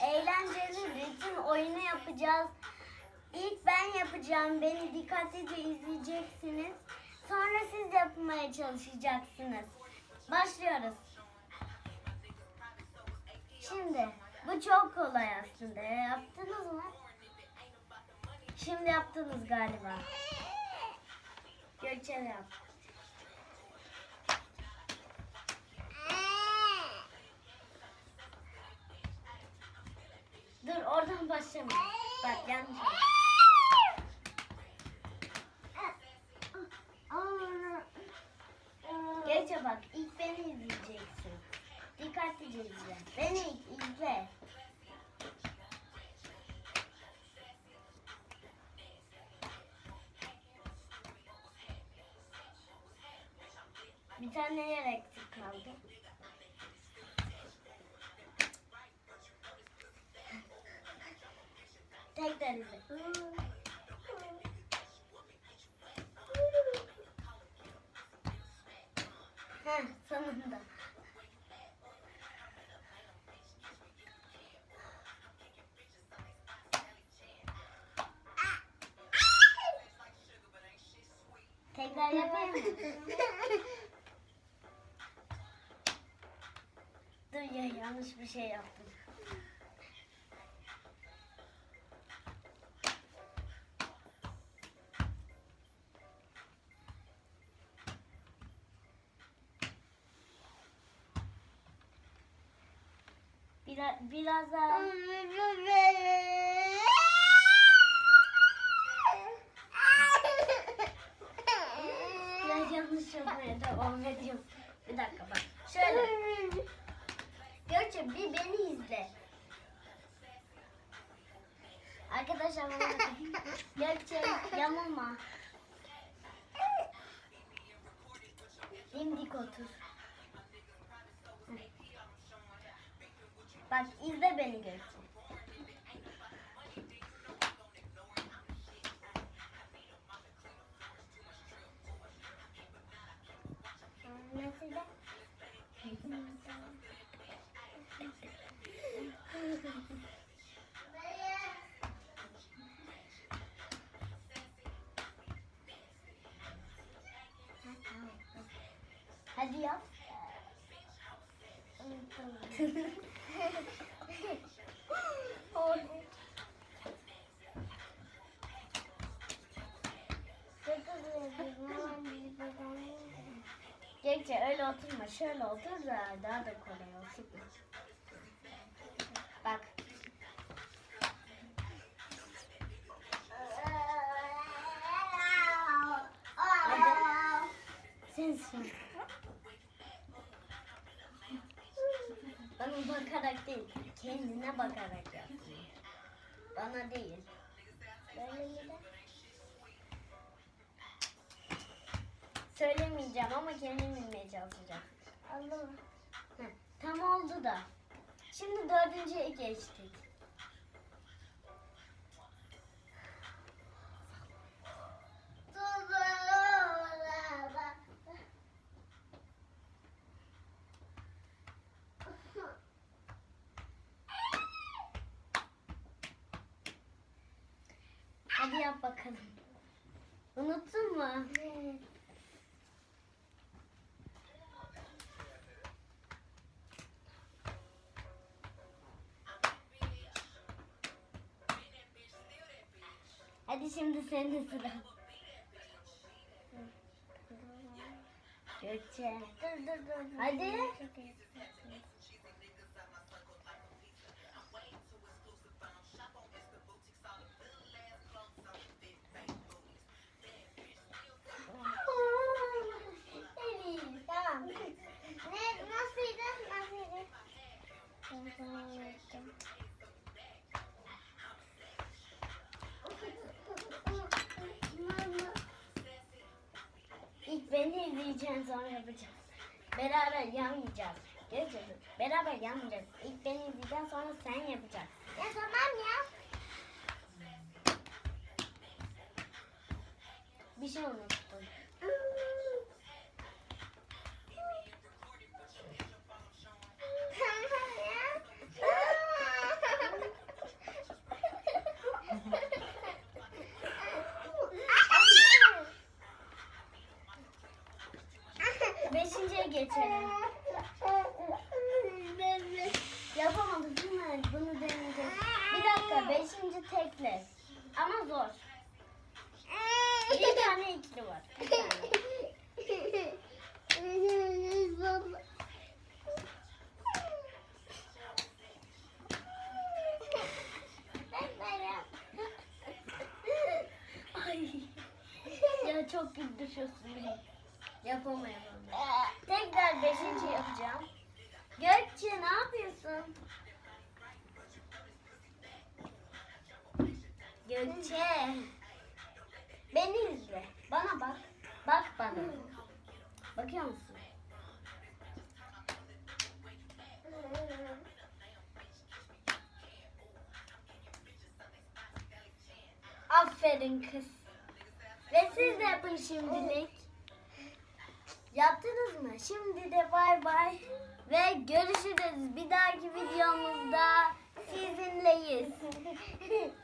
eğlenceli ritim oyunu yapacağız. İlk ben yapacağım. Beni dikkatlice izleyeceksiniz. Sonra siz yapmaya çalışacaksınız. Başlıyoruz. Şimdi bu çok kolay aslında. Yaptınız mı? Şimdi yaptınız galiba. Gökçen yap. Dur oradan başlama. Bak yanlış. Gökçe bak ilk beni izleyeceksin. Dikkatlice izle. Beni ilk izle. Bir tane yer Sonunda. Tekrar yapayım mı? Dur ya yanlış bir şey yaptım. Biraz, biraz daha. Biraz yanlış yapmaya devam ediyorum. Bir dakika bak. Şöyle. Gökçe bir beni izle. Arkadaşlar bana. Gökçe yamulma. Dimdik otur. Bak izle beni Gökçe. Hadi yap. öyle oturma. Şöyle otur da daha da kolay olsun. Bak. Sensin. Bana bakarak değil, kendine bakarak yap. Bana değil. Böyle mi? Söylemeyeceğim ama kendim bilmeye çalışacağım. Allah. Heh, tam oldu da. Şimdi dördüncüye geçtik. Hadi yap bakalım. Unuttun mu? Hadi şimdi senin sıra. Gökçe. Dur dur dur. Hadi. Beni izleyeceksin sonra yapacağız. Beraber yanmayacağız. Göreceğiz. Beraber yanmayacağız. İlk beni izleyeceksin sonra sen yapacaksın. Ya tamam ya. Bir şey unuttum. Tamam ya. Geçelim. Yapamadık değil mi? Bunu deneyeceğiz. Bir dakika beşinci tekle. Ama zor. Bir tane ikili var. Bir tane. Ay. Ya çok güldürüyorsun beni. Yapamayalım. Tekrar beşinci yapacağım. Gökçe ne yapıyorsun? Gökçe. Beni izle. Bana bak. Bak bana. Bakıyor musun? Aferin kız. Ve siz de yapın şimdilik. Yaptınız mı? Şimdi de bay bay. Ve görüşürüz. Bir dahaki videomuzda sizinleyiz.